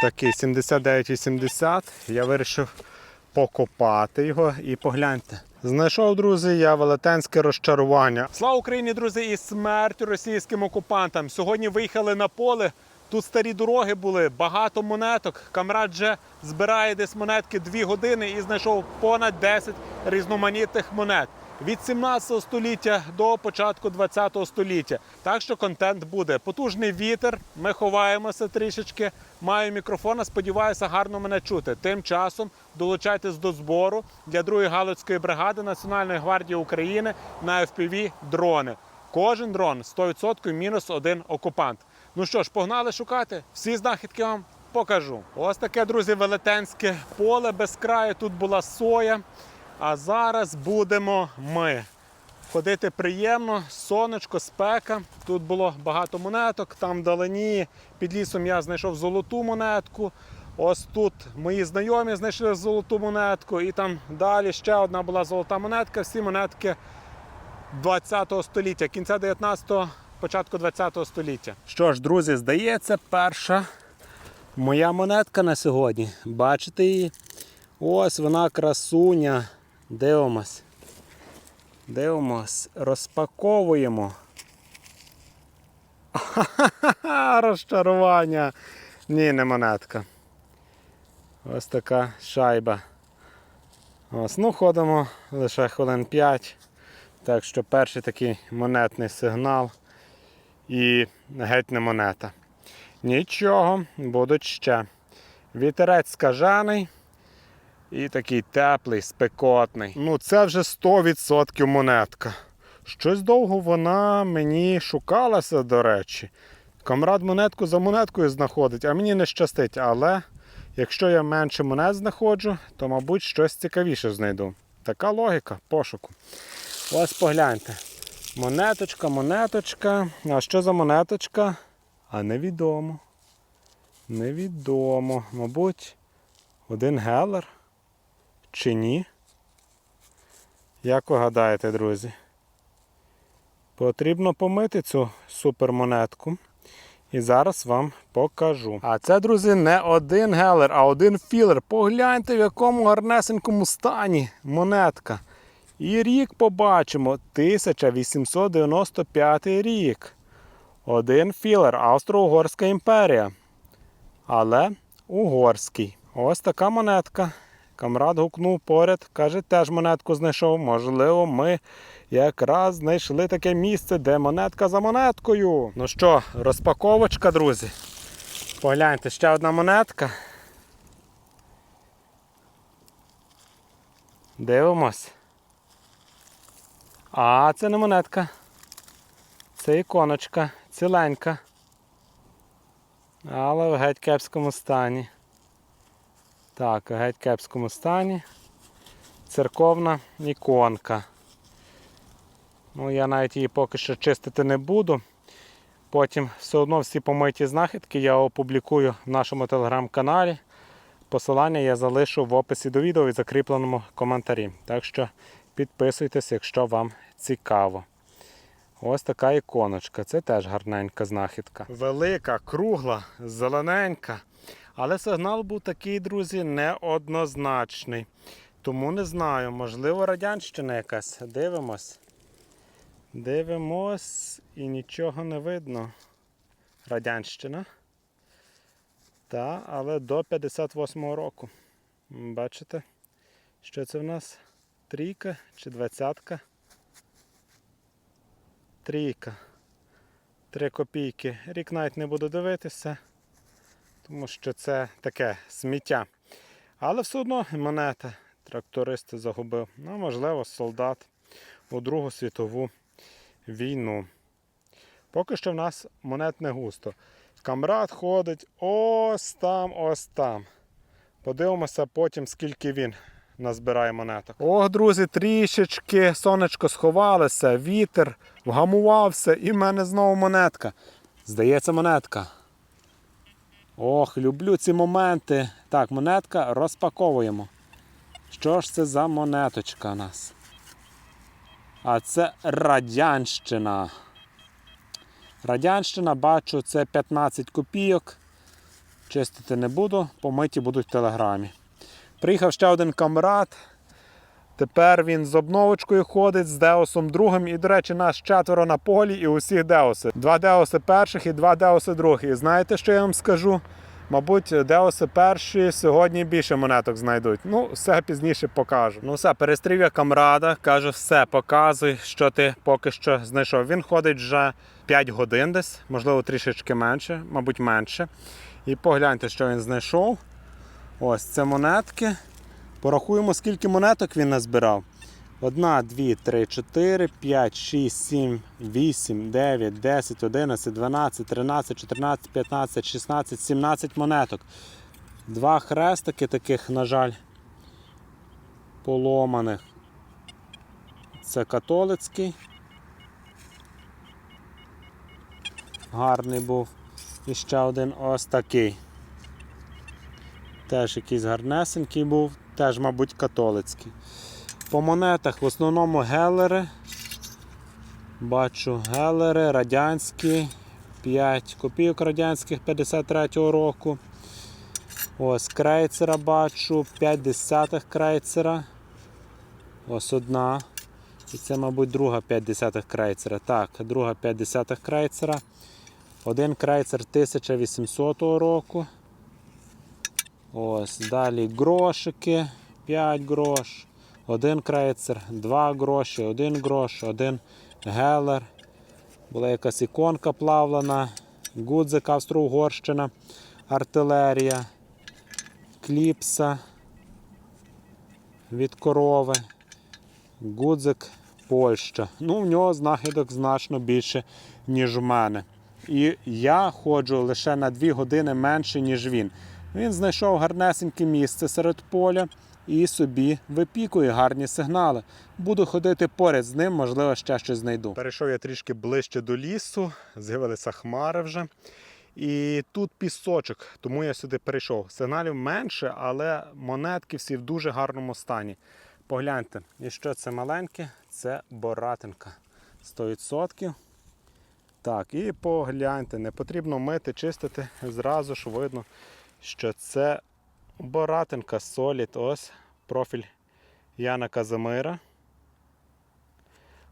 такий 79,80. Я вирішив покопати його і погляньте. Знайшов, друзі, я велетенське розчарування. Слава Україні, друзі, і смерть російським окупантам. Сьогодні виїхали на поле. Тут старі дороги були, багато монеток. Камрад вже збирає десь монетки 2 години і знайшов понад 10 різноманітних монет. Від 17 століття до початку 20 століття. Так що контент буде. Потужний вітер. Ми ховаємося трішечки. Маю мікрофон, а сподіваюся, гарно мене чути. Тим часом долучайтесь до збору для другої галицької бригади Національної гвардії України на FPV дрони. Кожен дрон 100% мінус один окупант. Ну що ж, погнали шукати. Всі знахідки вам покажу. Ось таке, друзі, велетенське поле без краю. Тут була соя. А зараз будемо ми. Ходити приємно, сонечко, спека. Тут було багато монеток, там вдалині. Під лісом я знайшов золоту монетку. Ось тут мої знайомі знайшли золоту монетку. І там далі ще одна була золота монетка. Всі монетки 20 століття, кінця 19-го, початку 20-го століття. Що ж, друзі, здається, перша моя монетка на сьогодні. Бачите її? Ось вона красуня. Дивимось. Дивимось, розпаковуємо. Розчарування. Ні, не монетка. Ось така шайба. Ось, ну, ходимо лише хвилин 5. Так що перший такий монетний сигнал і геть не монета. Нічого, будуть ще. Вітерець скажений. І такий теплий, спекотний. Ну, це вже 100% монетка. Щось довго вона мені шукалася, до речі. Камрад монетку за монеткою знаходить, а мені не щастить. Але якщо я менше монет знаходжу, то, мабуть, щось цікавіше знайду. Така логіка пошуку. Ось погляньте. Монеточка, монеточка. А що за монеточка? А невідомо. Невідомо. Мабуть, один гелер. Чи ні? Як ви гадаєте, друзі? Потрібно помити цю супермонетку. І зараз вам покажу. А це, друзі, не один гелер, а один філер. Погляньте, в якому гарнесенькому стані монетка. І рік побачимо 1895 рік. Один філер, Австро-Угорська імперія. Але угорський. Ось така монетка. Камрад гукнув поряд, каже, теж монетку знайшов. Можливо, ми якраз знайшли таке місце, де монетка за монеткою. Ну що, розпаковочка, друзі. Погляньте, ще одна монетка. Дивимось. А, це не монетка. Це іконочка, ціленька. Але в геть кепському стані. Так, геть кепському стані. Церковна іконка. Ну, я навіть її поки що чистити не буду. Потім все одно всі помиті знахідки я опублікую в нашому телеграм-каналі. Посилання я залишу в описі до відео і закріпленому коментарі. Так що підписуйтесь, якщо вам цікаво. Ось така іконочка. Це теж гарненька знахідка. Велика, кругла, зелененька. Але сигнал був такий, друзі, неоднозначний. Тому не знаю, можливо, радянщина якась. Дивимось. Дивимось і нічого не видно. Радянщина. Та, але до 58-го року. Бачите? Що це в нас? Трійка чи двадцятка? Трійка. Три копійки. Рік навіть не буду дивитися, тому що це таке сміття. Але все одно монета. Тракторист загубив. Ну, можливо, солдат у Другу світову війну. Поки що в нас монет не густо. Камрад ходить ось там, ось там. Подивимося потім, скільки він назбирає монеток. Ох, друзі, трішечки сонечко сховалося, вітер вгамувався, і в мене знову монетка. Здається, монетка. Ох, люблю ці моменти. Так, монетка розпаковуємо. Що ж це за монеточка у нас? А це Радянщина. Радянщина, бачу, це 15 копійок. Чистити не буду, помиті будуть в телеграмі. Приїхав ще один камрад. Тепер він з обновочкою ходить з Деосом другим. І, до речі, нас четверо на полі і усіх Деоси. Два Деоси перших і два Деоси других. І знаєте, що я вам скажу? Мабуть, Деоси перші сьогодні більше монеток знайдуть. Ну, все пізніше покажу. Ну все, перестрів я камрада, каже, все, показуй, що ти поки що знайшов. Він ходить вже 5 годин десь, можливо, трішечки менше, мабуть, менше. І погляньте, що він знайшов. Ось це монетки. Порахуємо, скільки монеток він назбирав. 1, 2, 3, 4, 5, 6, 7, 8, 9, 10, 11, 12, 13, 14, 15, 16, 17 монеток. Два хрестики таких, на жаль, поломаних. Це католицький. Гарний був. І ще один ось такий. Теж якийсь гарнесенький був, теж, мабуть, католицький. По монетах в основному гелери. Бачу гелери, радянські, 5 копійок радянських 53-го року. Ось крейцера бачу, 5 десятих крейцера. Ось одна. І це, мабуть, друга 5 десятих крейцера. Так, друга 5 десятих крейцера. Один крейцер 1800 року. Ось, далі грошики, 5 грош, один крейцер, 2 гроші, 1 грош, один гелер. Була якась іконка плавлена, гудзик Австро-Угорщина, артилерія, кліпса від корови, гудзик Польща. Ну, в нього знахідок значно більше, ніж в мене. І я ходжу лише на 2 години менше, ніж він. Він знайшов гарнесеньке місце серед поля і собі випікує гарні сигнали. Буду ходити поряд з ним, можливо, ще щось знайду. Перейшов я трішки ближче до лісу, з'явилися хмари вже. І тут пісочок, тому я сюди перейшов. Сигналів менше, але монетки всі в дуже гарному стані. Погляньте, і що це маленьке? Це боратинка. 100%. Так, і погляньте, не потрібно мити, чистити, зразу ж видно, що це боратинка Solid. Ось профіль Яна Казимира.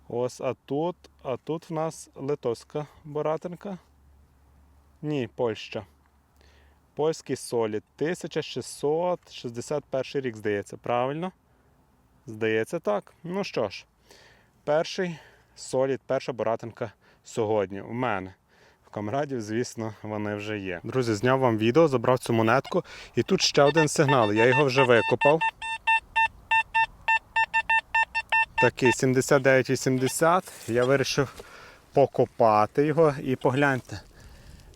Ось, а тут, а тут в нас литовська боратинка. Ні, Польща. Польський Solid. 1661 рік, здається, правильно? Здається, так. Ну що ж, перший Solid, перша боратинка сьогодні у мене. Камрадів, звісно, вони вже є. Друзі, зняв вам відео, забрав цю монетку. І тут ще один сигнал. Я його вже викопав. Такий 79,80. Я вирішив покопати його і погляньте.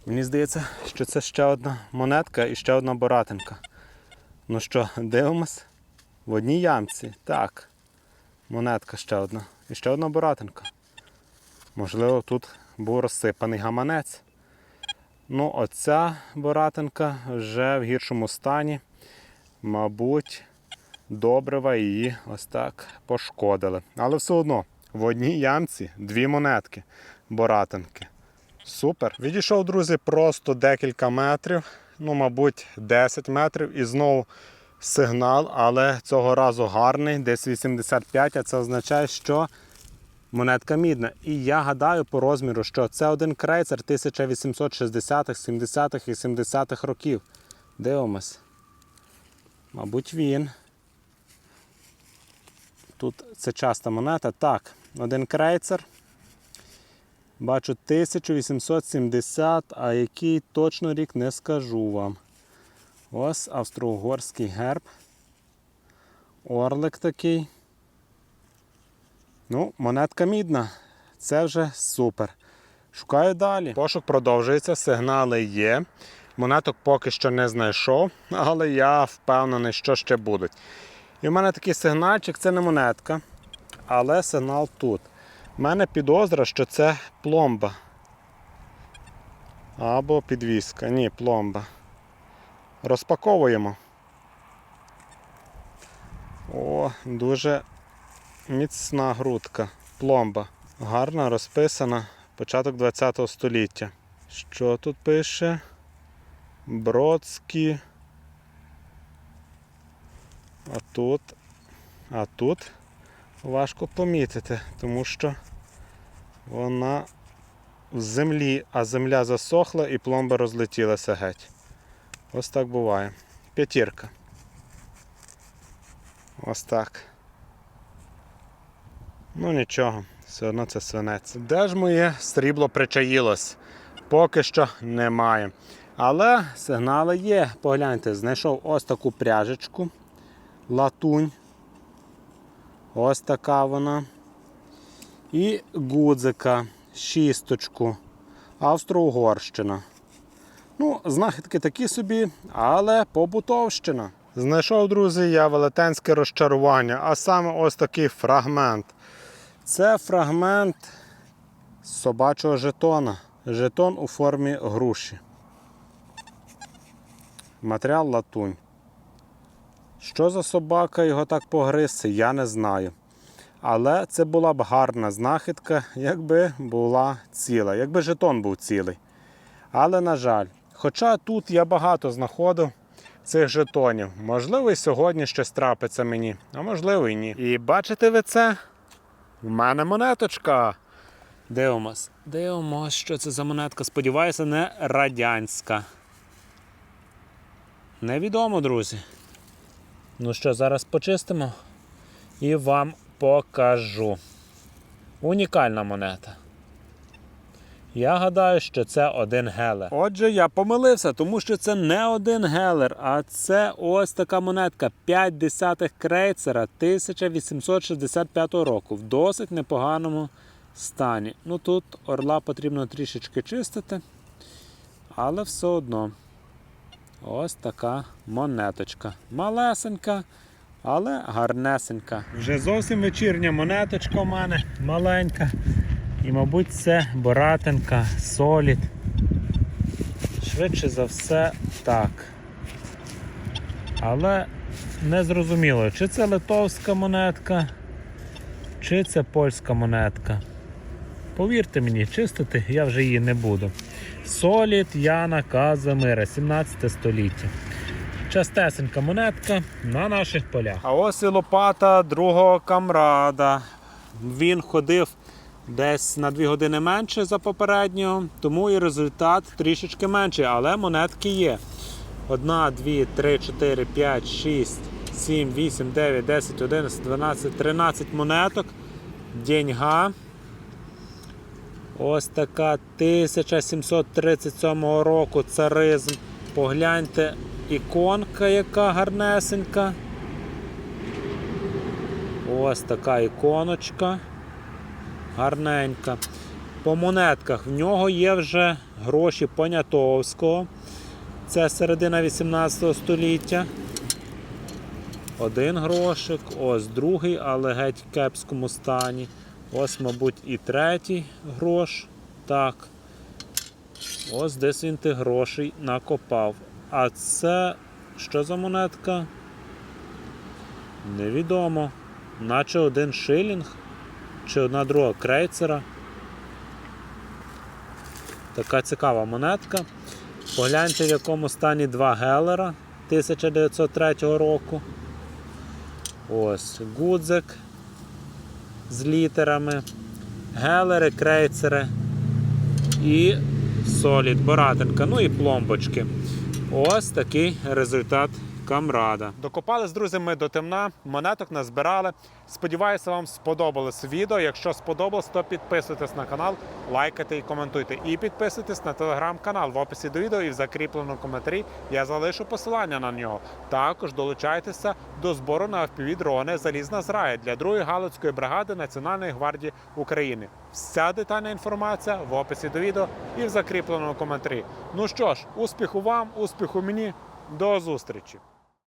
Мені здається, що це ще одна монетка і ще одна боратинка. Ну що, дивимось? В одній ямці. Так. Монетка ще одна. І ще одна боратинка. Можливо, тут був розсипаний гаманець. Ну, оця боратинка вже в гіршому стані. Мабуть, добрива її ось так пошкодили. Але все одно в одній ямці дві монетки боратинки. Супер. Відійшов, друзі, просто декілька метрів, ну, мабуть, 10 метрів і знову сигнал, але цього разу гарний, десь 85, а це означає, що монетка мідна. І я гадаю по розміру, що це один крейцер 1860-х, 70-х і 70-х років. Дивимось. Мабуть, він. Тут це часта монета. Так, один крейцер. Бачу 1870, а який точно рік не скажу вам. Ось австро-угорський герб. Орлик такий. Ну, монетка мідна. Це вже супер. Шукаю далі. Пошук продовжується, сигнали є. Монеток поки що не знайшов, але я впевнений, що ще будуть. І в мене такий сигнальчик, це не монетка, але сигнал тут. У мене підозра, що це пломба. Або підвіска. Ні, пломба. Розпаковуємо. О, дуже міцна грудка. Пломба. Гарна, розписана. Початок 20 століття. Що тут пише? Бродські. А тут, а тут важко помітити, тому що вона в землі, а земля засохла і пломба розлетілася геть. Ось так буває. П'ятірка. Ось так. Ну нічого, все одно це свинець. Де ж моє срібло причаїлось? Поки що немає. Але сигнали є. Погляньте, знайшов ось таку пряжечку. Латунь. Ось така вона. І гудзика, шісточку. Австро-Угорщина. Ну, знахідки такі собі, але побутовщина. Знайшов, друзі, я велетенське розчарування, а саме ось такий фрагмент. Це фрагмент собачого жетона. Жетон у формі груші. Матеріал латунь. Що за собака його так погриз, я не знаю. Але це була б гарна знахідка, якби була ціла, якби жетон був цілий. Але, на жаль, хоча тут я багато знаходив цих жетонів. Можливо, і сьогодні щось трапиться мені, а можливо і ні. І бачите ви це? В мене монеточка. Дивимось. Дивимось, що це за монетка. Сподіваюся, не радянська. Невідомо, друзі. Ну що, зараз почистимо і вам покажу. Унікальна монета. Я гадаю, що це один гелер. Отже, я помилився, тому що це не один гелер, а це ось така монетка 5 десятих крейцера 1865 року в досить непоганому стані. Ну тут орла потрібно трішечки чистити, але все одно. Ось така монеточка. Малесенька, але гарнесенька. Вже зовсім вечірня монеточка у мене маленька. І, мабуть, це Боратенка, Солід. Швидше за все так. Але не зрозуміло, чи це литовська монетка, чи це польська монетка. Повірте мені, чистити я вже її не буду. Солід Яна Казимира, 17 століття. Частесенька монетка на наших полях. А ось і лопата другого камрада. Він ходив десь на 2 години менше за попереднього, тому і результат трішечки менший, але монетки є. 1, 2, 3, 4, 5, 6, 7, 8, 9, 10, 11, 12, 13 монеток. Деньга. Ось така 1737 року царизм. Погляньте, іконка, яка гарнесенька. Ось така іконочка. Гарненька. По монетках в нього є вже гроші Понятовського. Це середина 18 століття. Один грошик, ось другий, але геть в кепському стані. Ось, мабуть, і третій грош. Так. Ось десь він тих грошей накопав. А це що за монетка? Невідомо. Наче один шилінг чи одна друга крейцера. Така цікава монетка. Погляньте, в якому стані два гелера 1903 року. Ось гудзик з літерами, гелери, крейцери і солід, боратинка, ну і пломбочки. Ось такий результат камрада. Докопались, друзі, ми до темна, монеток назбирали. Сподіваюся, вам сподобалось відео. Якщо сподобалось, то підписуйтесь на канал, лайкайте і коментуйте. І підписуйтесь на телеграм-канал в описі до відео і в закріпленому коментарі я залишу посилання на нього. Також долучайтеся до збору на FPV-дрони Залізна зрая для 2-ї Галицької бригади Національної гвардії України. Вся детальна інформація в описі до відео і в закріпленому коментарі. Ну що ж, успіху вам, успіху мені, до зустрічі!